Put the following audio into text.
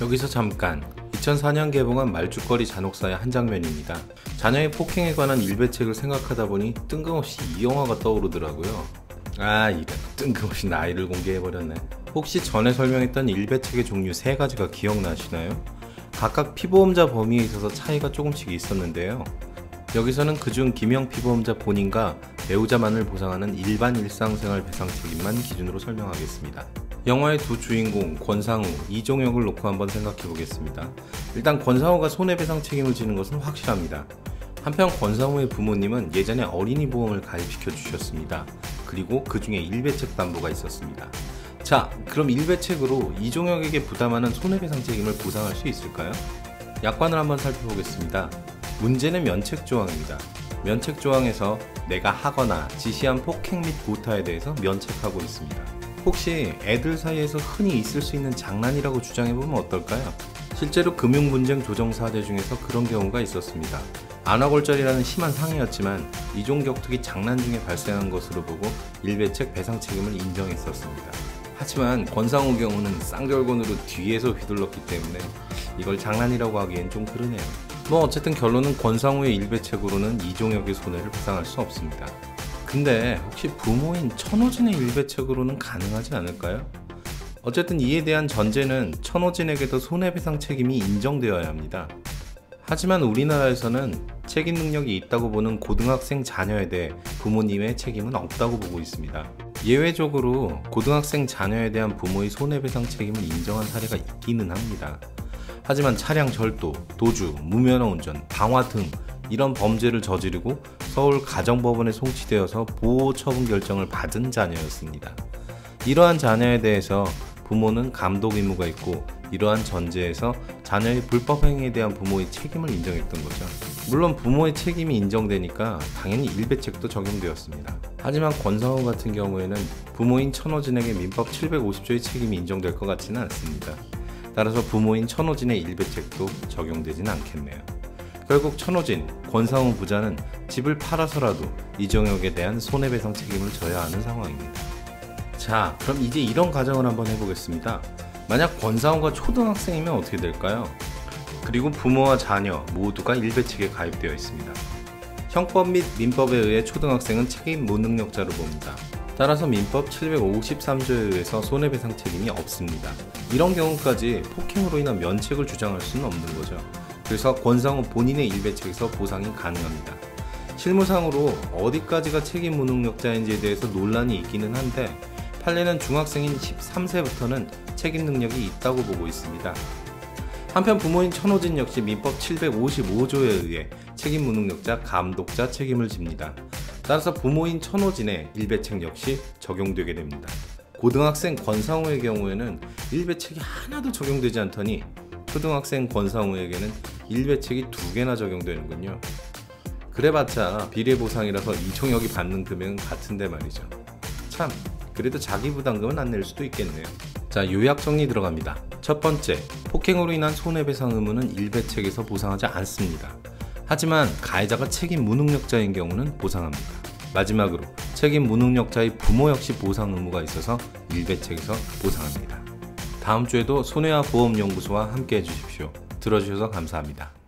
여기서 잠깐 2004년 개봉한 말죽거리 잔혹사의 한 장면입니다. 자녀의 폭행에 관한 일배책을 생각하다 보니 뜬금없이 이 영화가 떠오르더라고요. 아 이래 뜬금없이 나이를 공개해버렸네. 혹시 전에 설명했던 일배책의 종류 세 가지가 기억나시나요? 각각 피보험자 범위에 있어서 차이가 조금씩 있었는데요. 여기서는 그중 김영 피보험자 본인과 배우자만을 보상하는 일반 일상생활 배상 책임만 기준으로 설명하겠습니다. 영화의 두 주인공 권상우, 이종혁을 놓고 한번 생각해 보겠습니다. 일단 권상우가 손해배상 책임을 지는 것은 확실합니다. 한편 권상우의 부모님은 예전에 어린이 보험을 가입시켜 주셨습니다. 그리고 그 중에 일배책 담보가 있었습니다. 자, 그럼 일배책으로 이종혁에게 부담하는 손해배상 책임을 보상할 수 있을까요? 약관을 한번 살펴보겠습니다. 문제는 면책 조항입니다. 면책 조항에서 내가 하거나 지시한 폭행 및 구타에 대해서 면책하고 있습니다. 혹시 애들 사이에서 흔히 있을 수 있는 장난이라고 주장해보면 어떨까요? 실제로 금융분쟁 조정 사례 중에서 그런 경우가 있었습니다. 안화골절이라는 심한 상해였지만 이종 격투기 장난 중에 발생한 것으로 보고 일배책 배상 책임을 인정했었습니다. 하지만 권상우 경우는 쌍절곤으로 뒤에서 휘둘렀기 때문에 이걸 장난이라고 하기엔 좀 그러네요. 뭐 어쨌든 결론은 권상우의 일배 책으로는 이종혁의 손해를 배상할 수 없습니다. 근데 혹시 부모인 천호진의 일배책으로는 가능하지 않을까요? 어쨌든 이에 대한 전제는 천호진에게도 손해배상 책임이 인정되어야 합니다. 하지만 우리나라에서는 책임 능력이 있다고 보는 고등학생 자녀에 대해 부모님의 책임은 없다고 보고 있습니다. 예외적으로 고등학생 자녀에 대한 부모의 손해배상 책임을 인정한 사례가 있기는 합니다. 하지만 차량 절도, 도주, 무면허 운전, 방화 등 이런 범죄를 저지르고 서울 가정법원에 송치되어서 보호 처분 결정을 받은 자녀였습니다. 이러한 자녀에 대해서 부모는 감독 의무가 있고 이러한 전제에서 자녀의 불법 행위에 대한 부모의 책임을 인정했던 거죠. 물론 부모의 책임이 인정되니까 당연히 일배책도 적용되었습니다. 하지만 권상우 같은 경우에는 부모인 천호진에게 민법 750조의 책임이 인정될 것 같지는 않습니다. 따라서 부모인 천호진의 일배책도 적용되진 않겠네요. 결국 천호진, 권상우 부자는 집을 팔아서라도 이정혁에 대한 손해배상 책임을 져야 하는 상황입니다. 자, 그럼 이제 이런 가정을 한번 해보겠습니다. 만약 권상우가 초등학생이면 어떻게 될까요? 그리고 부모와 자녀 모두가 일배책에 가입되어 있습니다. 형법 및 민법에 의해 초등학생은 책임 무능력자로 봅니다. 따라서 민법 753조에 의해서 손해배상 책임이 없습니다. 이런 경우까지 폭행으로 인한 면책을 주장할 수는 없는 거죠. 그래서 권상우 본인의 일배책에서 보상이 가능합니다. 실무상으로 어디까지가 책임 무능력자인지에 대해서 논란이 있기는 한데 판례는 중학생인 13세부터는 책임 능력이 있다고 보고 있습니다. 한편 부모인 천호진 역시 민법 755조에 의해 책임 무능력자 감독자 책임을 집니다. 따라서 부모인 천호진의 일배책 역시 적용되게 됩니다. 고등학생 권상우의 경우에는 일배책이 하나도 적용되지 않더니 초등학생 권상우에게는 일배책이 두 개나 적용되는군요. 그래봤자 비례 보상이라서 이종혁이 받는 금액은 같은데 말이죠. 참, 그래도 자기 부담금은 안 낼 수도 있겠네요. 자, 요약 정리 들어갑니다. 첫 번째, 폭행으로 인한 손해배상 의무는 일배책에서 보상하지 않습니다. 하지만 가해자가 책임 무능력자인 경우는 보상합니다. 마지막으로 책임 무능력자의 부모 역시 보상 의무가 있어서 일배책에서 보상합니다. 다음 주에도 손해와 보험연구소와 함께 해주십시오. 들어주셔서 감사합니다.